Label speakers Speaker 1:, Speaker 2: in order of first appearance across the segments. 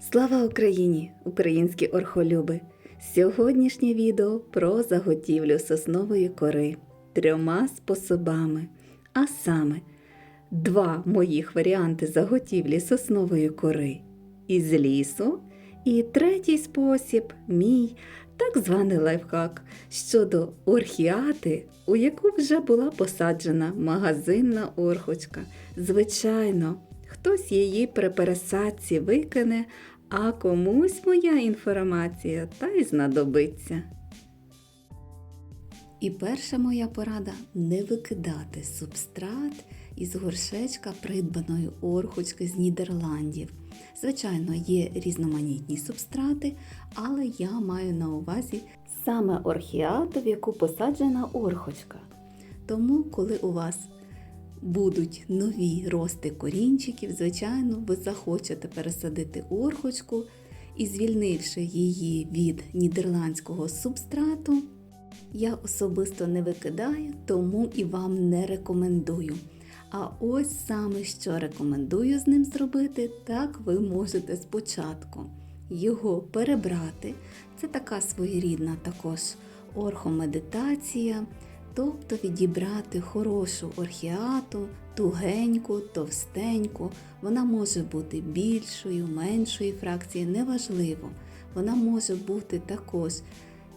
Speaker 1: Слава Україні, українські орхолюби! Сьогоднішнє відео про заготівлю соснової кори трьома способами. А саме, два моїх варіанти заготівлі соснової кори із лісу, і третій спосіб мій так званий лайфхак щодо орхіати, у яку вже була посаджена магазинна орхочка. Звичайно, хтось її при пересадці викине, а комусь моя інформація та й знадобиться. І перша моя порада не викидати субстрат із горшечка придбаної орхочки з Нідерландів. Звичайно, є різноманітні субстрати, але я маю на увазі саме орхіату, в яку посаджена орхочка. Тому, коли у вас будуть нові рости корінчиків, звичайно, ви захочете пересадити орхочку і звільнивши її від нідерландського субстрату, я особисто не викидаю, тому і вам не рекомендую. А ось саме що рекомендую з ним зробити, так ви можете спочатку його перебрати. Це така своєрідна також орхомедитація, тобто відібрати хорошу орхіату, тугеньку, товстеньку. Вона може бути більшою, меншої фракції, неважливо. Вона може бути також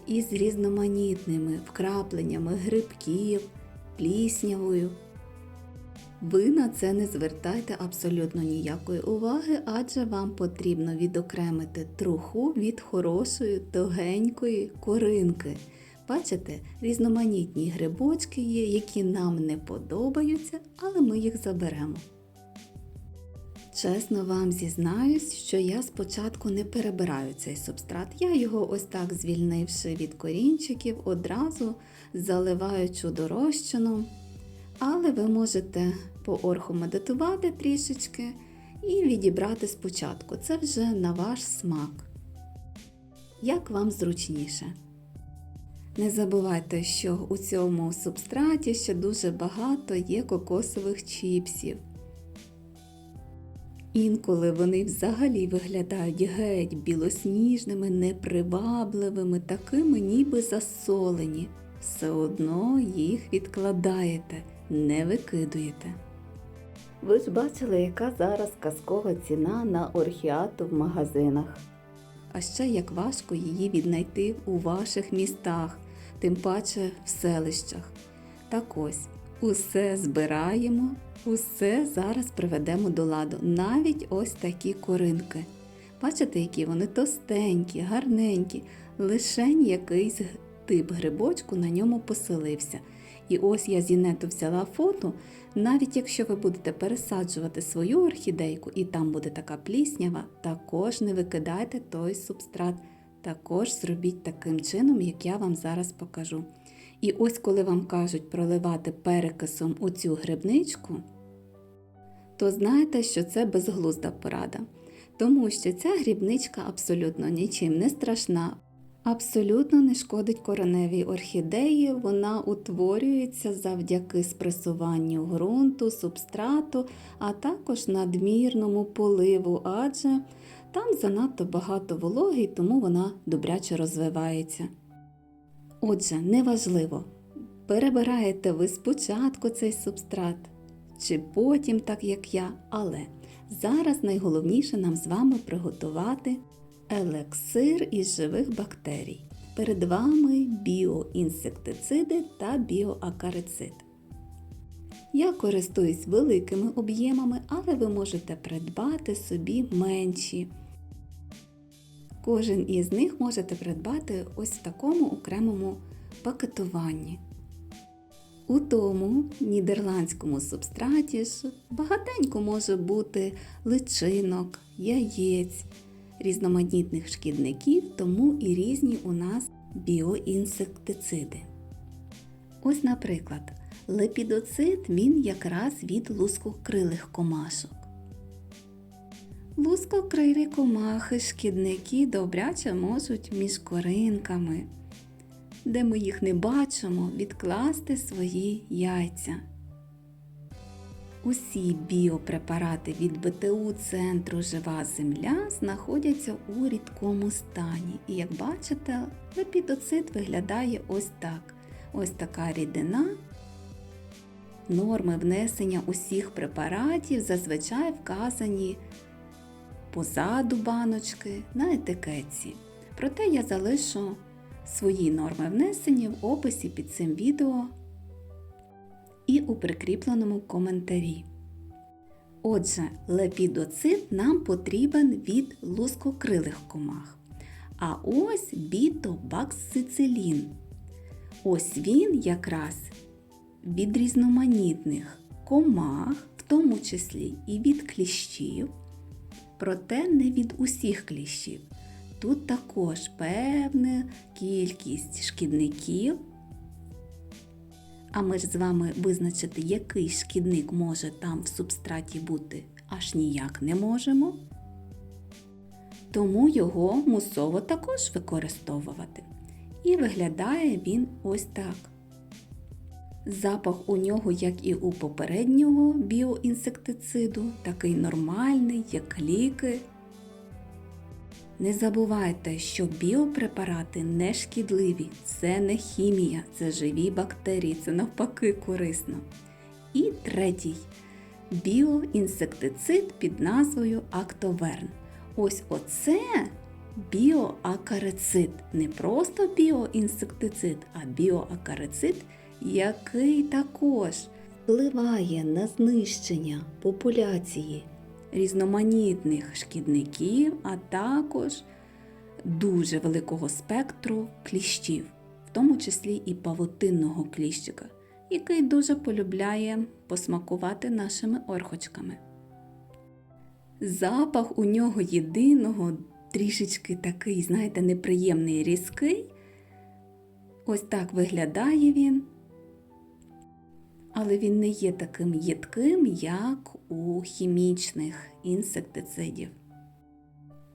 Speaker 1: із різноманітними вкрапленнями грибків, пліснявою. Ви на це не звертайте абсолютно ніякої уваги, адже вам потрібно відокремити труху від хорошої тугенької коринки. Бачите, різноманітні грибочки є, які нам не подобаються, але ми їх заберемо. Чесно вам зізнаюсь, що я спочатку не перебираю цей субстрат. Я його ось так звільнивши від корінчиків, одразу заливаю чудорощином. Але ви можете поорхомедитувати трішечки і відібрати спочатку. Це вже на ваш смак. Як вам зручніше. Не забувайте, що у цьому субстраті ще дуже багато є кокосових чіпсів. Інколи вони взагалі виглядають геть білосніжними, непривабливими, такими ніби засолені. Все одно їх відкладаєте, не викидуєте. Ви ж бачили, яка зараз казкова ціна на орхіату в магазинах. А ще як важко її віднайти у ваших містах, тим паче в селищах. Так ось, усе збираємо, усе зараз приведемо до ладу, навіть ось такі коринки. Бачите, які вони товстенькі, гарненькі, лишень якийсь тип грибочку на ньому поселився. І ось я з інету взяла фото, навіть якщо ви будете пересаджувати свою орхідейку і там буде така пліснява, також не викидайте той субстрат, також зробіть таким чином, як я вам зараз покажу. І ось коли вам кажуть проливати перекисом цю грибничку, то знайте, що це безглузда порада. Тому що ця грібничка абсолютно нічим не страшна, абсолютно не шкодить кореневій орхідеї, вона утворюється завдяки спресуванню ґрунту, субстрату, а також надмірному поливу, адже там занадто багато вологи, тому вона добряче розвивається. Отже, неважливо, перебираєте ви спочатку цей субстрат, чи потім, так як я, але зараз найголовніше нам з вами приготувати елексир із живих бактерій. Перед вами біоінсектициди та біоакарицид. Я користуюсь великими об'ємами, але ви можете придбати собі менші. Кожен із них можете придбати ось в такому окремому пакетуванні. У тому нідерландському субстраті ж багатенько може бути личинок, яєць, різноманітних шкідників, тому і різні у нас біоінсектициди. Ось, наприклад, лепідоцид він якраз від лускокрилих комашок. Лускокрилі комахи, шкідники добряче можуть між коринками, де ми їх не бачимо, відкласти свої яйця. Усі біопрепарати від БТУ центру Жива Земля знаходяться у рідкому стані. І як бачите, лепідоцит виглядає ось так. Ось така рідина. Норми внесення усіх препаратів зазвичай вказані позаду баночки на етикетці. Проте я залишу свої норми внесення в описі під цим відео і у прикріпленому коментарі. Отже, лепідоцит нам потрібен від лускокрилих комах. А ось бітобаксицилін. Ось він якраз від різноманітних комах, в тому числі і від кліщів, проте не від усіх кліщів. Тут також певна кількість шкідників. А ми ж з вами визначити, який шкідник може там в субстраті бути, аж ніяк не можемо. Тому його мусово також використовувати. І виглядає він ось так. Запах у нього, як і у попереднього біоінсектициду, такий нормальний, як ліки. Не забувайте, що біопрепарати не шкідливі, це не хімія, це живі бактерії, це навпаки корисно. І третій біоінсектицид під назвою Актоверн. Ось оце біоакарицид. Не просто біоінсектицид, а біоакарицид, який також впливає на знищення популяції різноманітних шкідників, а також дуже великого спектру кліщів, в тому числі і павутинного кліщика, який дуже полюбляє посмакувати нашими орхочками. Запах у нього єдиного, трішечки такий, знаєте, неприємний різкий. Ось так виглядає він. Але він не є таким їдким, як у хімічних інсектицидів.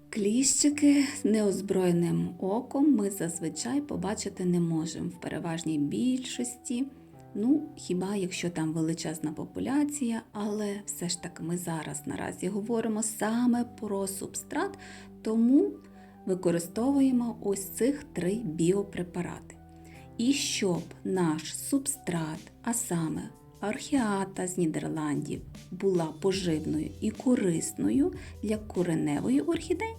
Speaker 1: Кліщики з неозброєним оком ми зазвичай побачити не можемо в переважній більшості. Ну, хіба якщо там величезна популяція, але все ж таки ми зараз наразі говоримо саме про субстрат, тому використовуємо ось цих три біопрепарати. І щоб наш субстрат, а саме архіата з Нідерландів, була поживною і корисною для кореневої орхідей,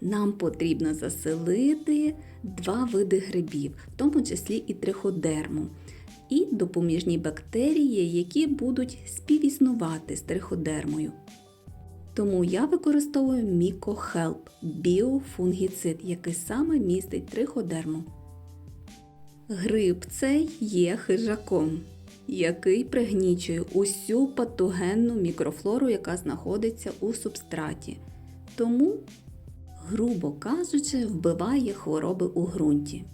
Speaker 1: нам потрібно заселити два види грибів, в тому числі і триходерму, і допоміжні бактерії, які будуть співіснувати з триходермою. Тому я використовую Мікохелп біофунгіцид, який саме містить триходерму. Гриб цей є хижаком, який пригнічує усю патогенну мікрофлору, яка знаходиться у субстраті. Тому, грубо кажучи, вбиває хвороби у ґрунті.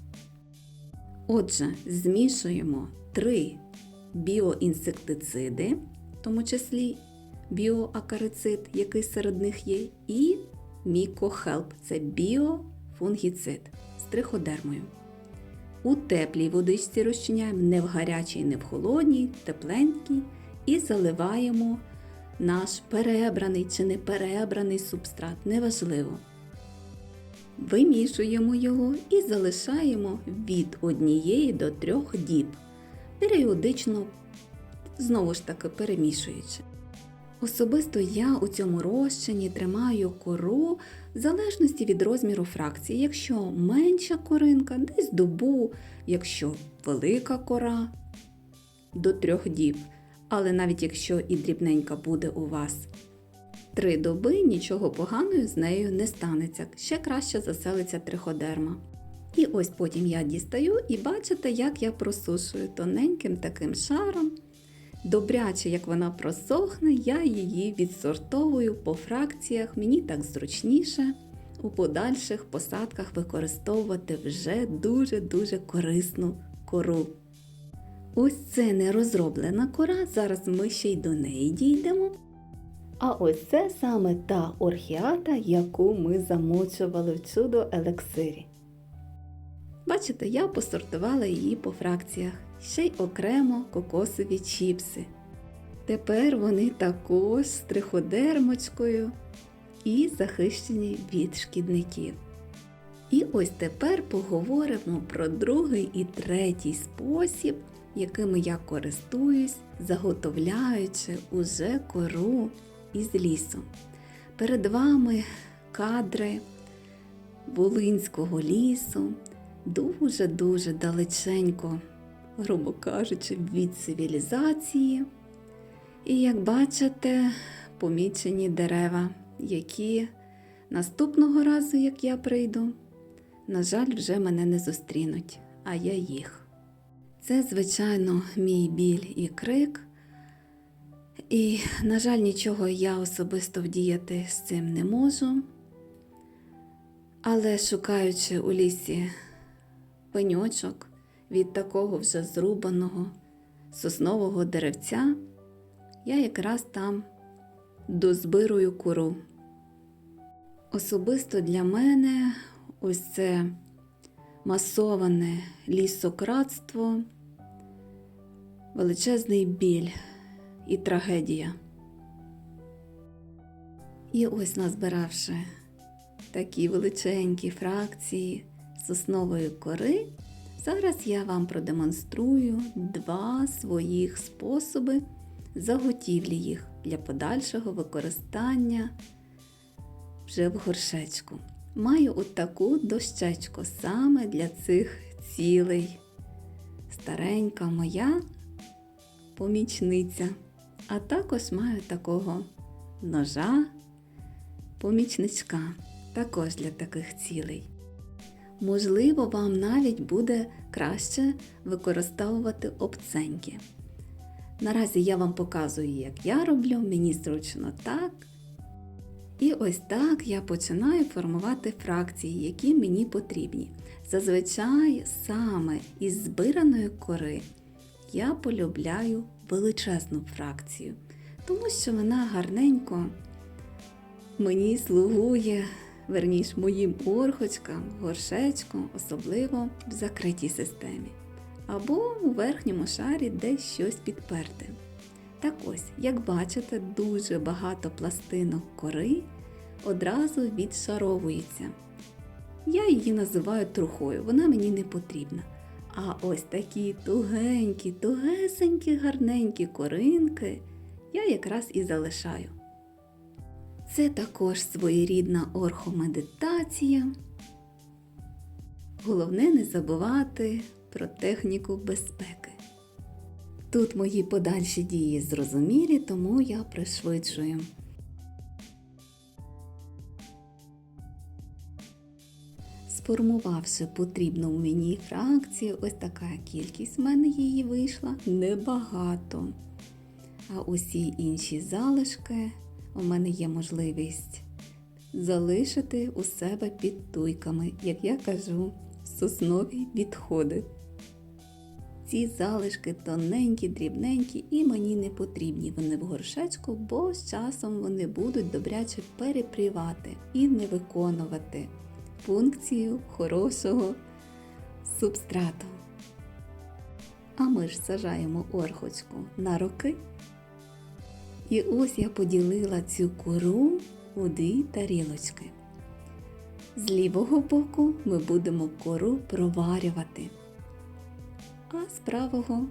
Speaker 1: Отже, змішуємо три біоінсектициди, в тому числі біоакарицид, який серед них є, і мікохелп це біофунгіцид з триходермою. У теплій водичці розчиняємо не в гарячій, не в холодній, тепленькій, і заливаємо наш перебраний чи не перебраний субстрат, неважливо. Вимішуємо його і залишаємо від однієї до трьох діб, періодично, знову ж таки, перемішуючи. Особисто я у цьому розчині тримаю кору в залежності від розміру фракції. Якщо менша коринка, десь добу, якщо велика кора до трьох діб. Але навіть якщо і дрібненька буде у вас три доби, нічого поганого з нею не станеться. Ще краще заселиться триходерма. І ось потім я дістаю і бачите, як я просушую тоненьким таким шаром. Добряче, як вона просохне, я її відсортовую по фракціях, мені так зручніше у подальших посадках використовувати вже дуже-дуже корисну кору. Ось це не розроблена кора, зараз ми ще й до неї дійдемо. А ось це саме та орхіата, яку ми замочували в чудо елексирі. Бачите, я посортувала її по фракціях, ще й окремо кокосові чіпси. Тепер вони також з триходермочкою і захищені від шкідників. І ось тепер поговоримо про другий і третій спосіб, якими я користуюсь, заготовляючи уже кору із лісу. Перед вами кадри Волинського лісу, дуже-дуже далеченько, грубо кажучи, від цивілізації. І як бачите, помічені дерева, які наступного разу, як я прийду, на жаль, вже мене не зустрінуть, а я їх. Це, звичайно, мій біль і крик. І, на жаль, нічого я особисто вдіяти з цим не можу. Але шукаючи у лісі пеньочок від такого вже зрубаного соснового деревця, я якраз там дозбирую кору. Особисто для мене ось це масоване лісократство, величезний біль і трагедія. І ось назбиравши такі величенькі фракції соснової кори, зараз я вам продемонструю два своїх способи заготівлі їх для подальшого використання вже в горшечку. Маю от таку дощечку саме для цих цілей. Старенька моя помічниця. А також маю такого ножа, помічничка, також для таких цілей. Можливо, вам навіть буде краще використовувати обценьки. Наразі я вам показую, як я роблю, мені зручно так. І ось так я починаю формувати фракції, які мені потрібні. Зазвичай саме із збираної кори я полюбляю величезну фракцію, тому що вона гарненько мені слугує, верніш моїм орхочкам, горшечку, особливо в закритій системі, або у верхньому шарі десь щось підперте. Так ось, як бачите, дуже багато пластинок кори одразу відшаровується. Я її називаю трухою, вона мені не потрібна. А ось такі тугенькі, тугесенькі, гарненькі коринки я якраз і залишаю. Це також своєрідна орхомедитація. Головне не забувати про техніку безпеки. Тут мої подальші дії зрозумілі, тому я пришвидшую. Сформувавши потрібну мені фракцію, ось така кількість в мене її вийшла небагато. А усі інші залишки у мене є можливість залишити у себе під туйками, як я кажу, соснові відходи. Ці залишки тоненькі, дрібненькі і мені не потрібні вони в горшечку, бо з часом вони будуть добряче перепрівати і не виконувати функцію хорошого субстрату. А ми ж сажаємо орхочку на роки. І ось я поділила цю кору у дві тарілочки. З лівого боку ми будемо кору проварювати, а з правого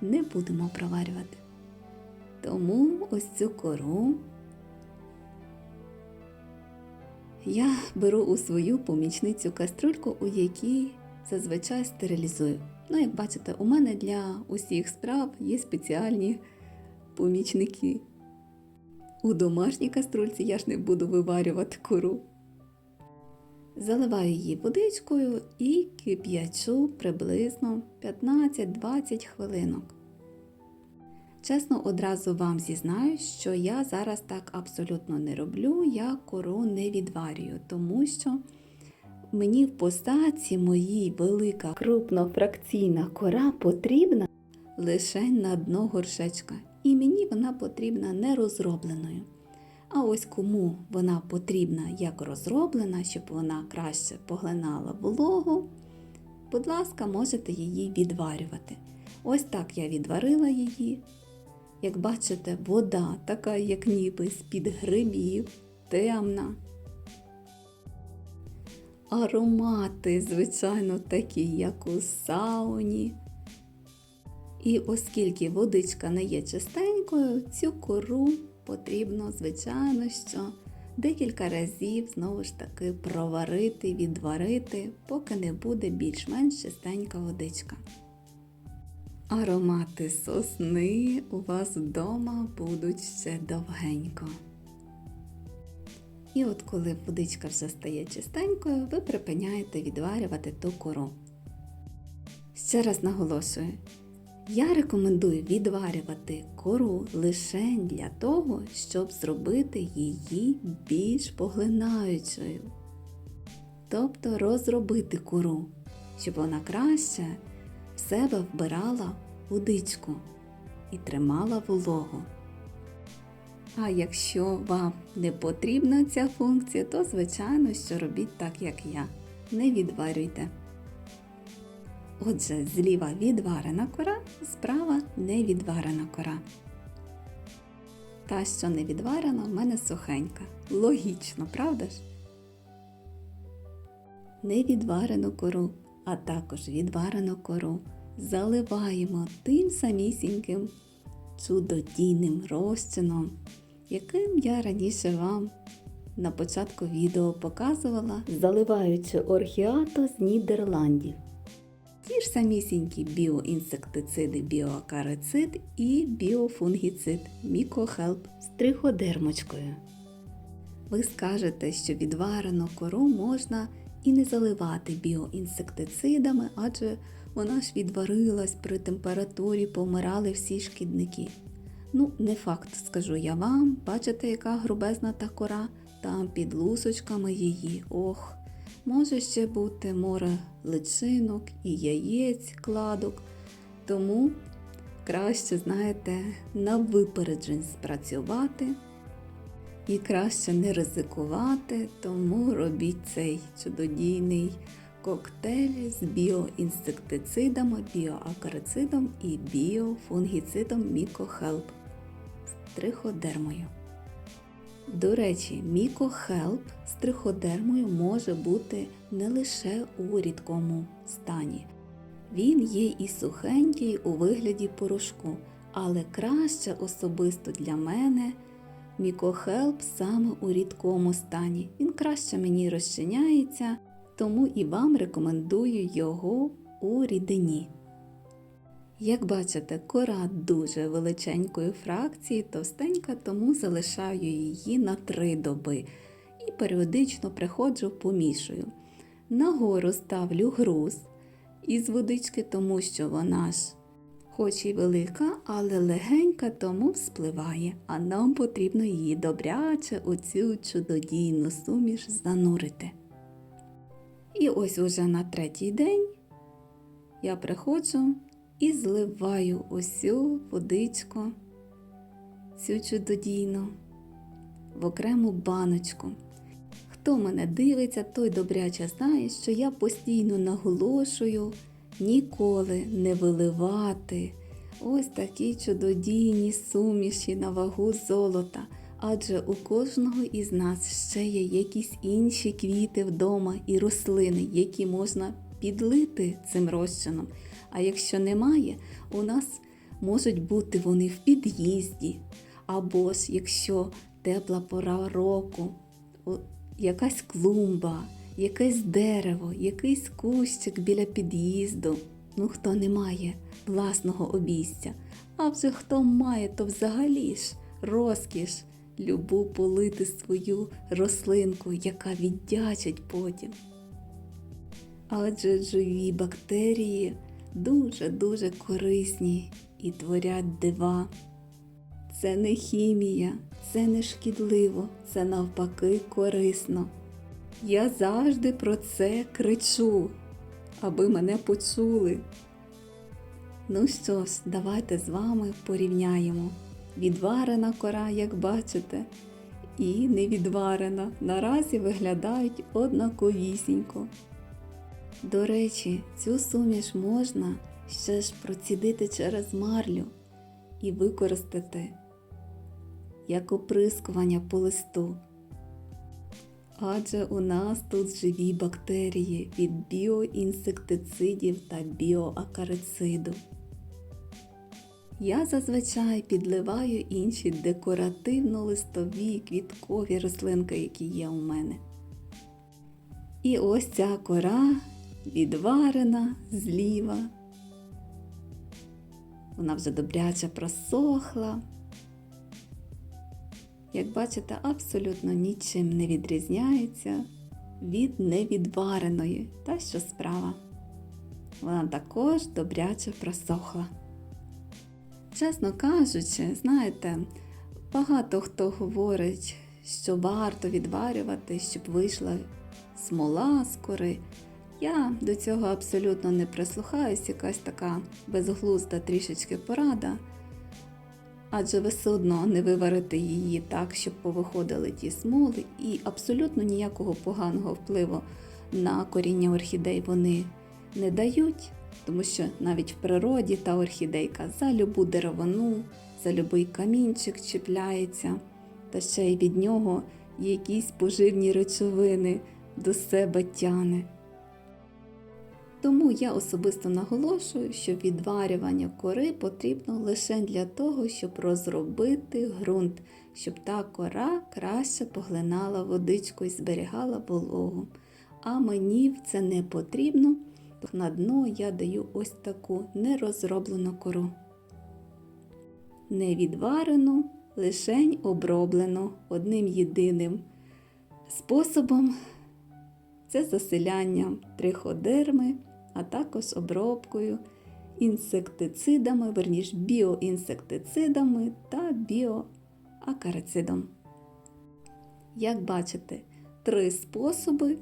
Speaker 1: не будемо проварювати. Тому ось цю кору я беру у свою помічницю каструльку, у якій зазвичай стерилізую. Ну, як бачите, у мене для усіх справ є спеціальні помічники. У домашній каструльці я ж не буду виварювати кору. Заливаю її водичкою і кип'ячу приблизно 15-20 хвилинок. Чесно, одразу вам зізнаю, що я зараз так абсолютно не роблю, я кору не відварюю, тому що мені в посадці моїй велика крупнофракційна кора потрібна лише на дно горшечка. І мені вона потрібна не розробленою. А ось кому вона потрібна як розроблена, щоб вона краще поглинала вологу, будь ласка, можете її відварювати. Ось так я відварила її. Як бачите, вода така, як ніби з-під грибів, темна. Аромати, звичайно, такі, як у сауні. І оскільки водичка не є чистенькою, цю кору потрібно, звичайно, що декілька разів знову ж таки проварити, відварити, поки не буде більш-менш чистенька водичка. Аромати сосни у вас вдома будуть ще довгенько. І от коли водичка вже стає чистенькою, ви припиняєте відварювати ту кору. Ще раз наголошую, я рекомендую відварювати кору лише для того, щоб зробити її більш поглинаючою. Тобто розробити кору, щоб вона краще в себе вбирала водичку і тримала вологу. А якщо вам не потрібна ця функція, то звичайно, що робіть так, як я. Не відварюйте. Отже, зліва відварена кора, справа не відварена кора. Та, що не відварена, в мене сухенька. Логічно, правда ж? Невідварену кору, а також відварену кору заливаємо тим самісіньким чудодійним розчином, яким я раніше вам на початку відео показувала, заливаючи орхіато з Нідерландів. Ті ж самісінькі біоінсектициди біоакарицид і біофунгіцид мікохелп з триходермочкою. Ви скажете, що відварену кору можна і не заливати біоінсектицидами, адже вона ж відварилась при температурі, помирали всі шкідники. Ну, не факт, скажу я вам, бачите, яка грубезна та кора, там під лусочками її. Ох, може ще бути море личинок і яєць, кладок. Тому краще, знаєте, на випереджень спрацювати і краще не ризикувати, тому робіть цей чудодійний коктейль з біоінсектицидами, біоакарицидом і біофунгіцидом мікохелп з триходермою. До речі, мікохелп з триходермою може бути не лише у рідкому стані. Він є і сухенький у вигляді порошку, але краще особисто для мене мікохелп саме у рідкому стані. Він краще мені розчиняється, тому і вам рекомендую його у рідині. Як бачите, кора дуже величенької фракції, товстенька, тому залишаю її на три доби і періодично приходжу помішую. Нагору ставлю груз із водички, тому що вона ж хоч і велика, але легенька, тому вспливає, а нам потрібно її добряче у цю чудодійну суміш занурити. І ось уже на третій день я приходжу і зливаю усю водичку, цю чудодійну, в окрему баночку. Хто мене дивиться, той добряче знає, що я постійно наголошую ніколи не виливати ось такі чудодійні суміші на вагу золота. Адже у кожного із нас ще є якісь інші квіти вдома і рослини, які можна підлити цим розчином. А якщо немає, у нас можуть бути вони в під'їзді, або ж якщо тепла пора року, якась клумба, якесь дерево, якийсь кущик біля під'їзду. Ну, хто не має власного обійстя, а вже хто має, то взагалі ж розкіш любу полити свою рослинку, яка віддячить потім. Адже живі бактерії дуже-дуже корисні і творять дива. Це не хімія, це не шкідливо, це навпаки корисно. Я завжди про це кричу, аби мене почули. Ну що ж, давайте з вами порівняємо. Відварена кора, як бачите, і невідварена наразі виглядають однаковісінько. До речі, цю суміш можна ще ж процідити через марлю і використати як оприскування по листу. Адже у нас тут живі бактерії від біоінсектицидів та біоакарициду. Я зазвичай підливаю інші декоративно-листові квіткові рослинки, які є у мене. І ось ця кора відварена зліва. Вона вже добряче просохла. Як бачите, абсолютно нічим не відрізняється від невідвареної, та що справа. Вона також добряче просохла. Чесно кажучи, знаєте, багато хто говорить, що варто відварювати, щоб вийшла смола з кори. Я до цього абсолютно не прислухаюсь, якась така безглузда трішечки порада. Адже ви все одно не виварите її так, щоб повиходили ті смоли, і абсолютно ніякого поганого впливу на коріння орхідей вони не дають, тому що навіть в природі та орхідейка за любу деревину, за любий камінчик чіпляється, та ще й від нього якісь поживні речовини до себе тяне. Тому я особисто наголошую, що відварювання кори потрібно лише для того, щоб розробити ґрунт, щоб та кора краще поглинала водичку і зберігала вологу. А мені це не потрібно, на дно я даю ось таку нерозроблену кору. Не відварену, лишень оброблену одним єдиним способом це заселянням триходерми, а також обробкою інсектицидами, верніш біоінсектицидами та біоакарицидом. Як бачите, три способи,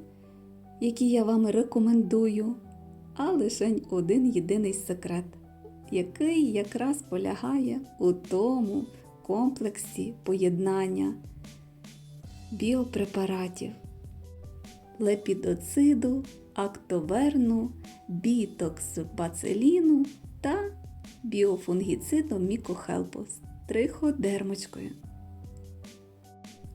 Speaker 1: які я вам рекомендую, а лише один єдиний секрет, який якраз полягає у тому комплексі поєднання біопрепаратів лепідоциду, актоверну, бітоксбациліну та біофунгіциду мікохелпу з триходермочкою.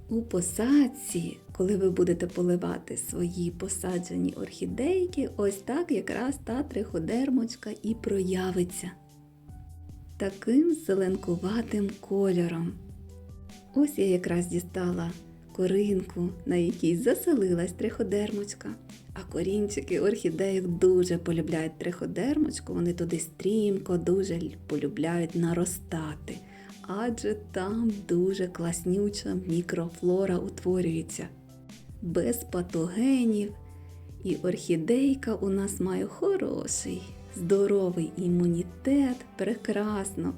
Speaker 1: У посадці, коли ви будете поливати свої посаджені орхідейки, ось так якраз та триходермочка і проявиться таким зеленкуватим кольором. Ось я якраз дістала коринку, на якій заселилась триходермочка. А корінчики орхідеїв дуже полюбляють триходермочку, вони туди стрімко дуже полюбляють наростати, адже там дуже класнюча мікрофлора утворюється. Без патогенів. І орхідейка у нас має хороший, здоровий імунітет, прекрасно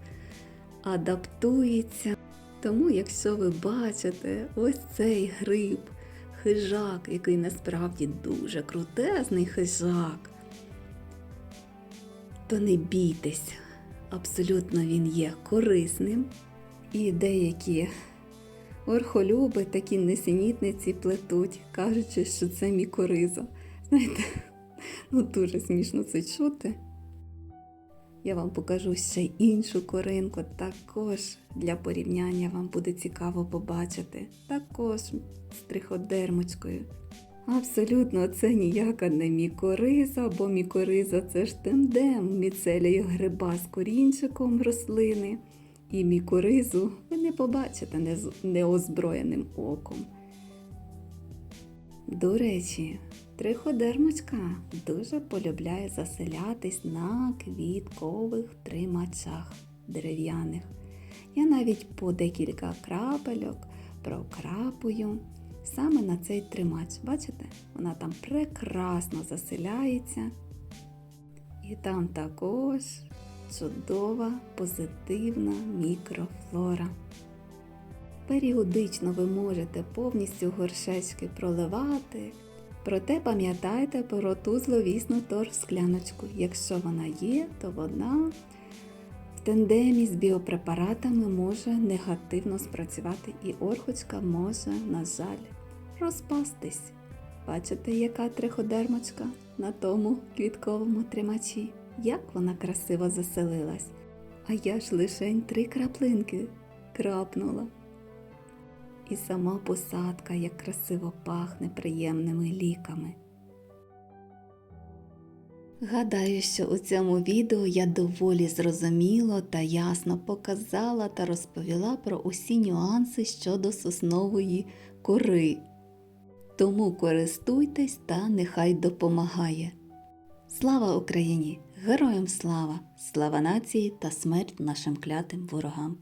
Speaker 1: адаптується. Тому, якщо ви бачите ось цей гриб, хижак, який насправді дуже крутезний хижак, то не бійтесь, абсолютно він є корисним. І деякі орхолюби такі несенітниці плетуть, кажучи, що це мікориза. Знаєте, ну дуже смішно це чути. Я вам покажу ще іншу коринку, також для порівняння вам буде цікаво побачити. Також з триходермочкою. Абсолютно, це ніяка не мікориза, бо мікориза це ж тендем міцелії гриба з корінчиком рослини. І мікоризу ви не побачите неозброєним оком. До речі, Триходермочка дуже полюбляє заселятись на квіткових тримачах дерев'яних. Я навіть по декілька крапельок прокрапую саме на цей тримач. Бачите? Вона там прекрасно заселяється. І там також чудова, позитивна мікрофлора. Періодично ви можете повністю горшечки проливати. Проте пам'ятайте про ту зловісну торф-скляночку. Якщо вона є, то вона в тендемі з біопрепаратами може негативно спрацювати і орхочка може, на жаль, розпастись. Бачите, яка триходермочка на тому квітковому тримачі? Як вона красиво заселилась. А я ж лишень три краплинки крапнула. І сама посадка як красиво пахне приємними ліками. Гадаю, що у цьому відео я доволі зрозуміло та ясно показала та розповіла про усі нюанси щодо соснової кори. Тому користуйтесь та нехай допомагає. Слава Україні! Героям слава! Слава нації та смерть нашим клятим ворогам!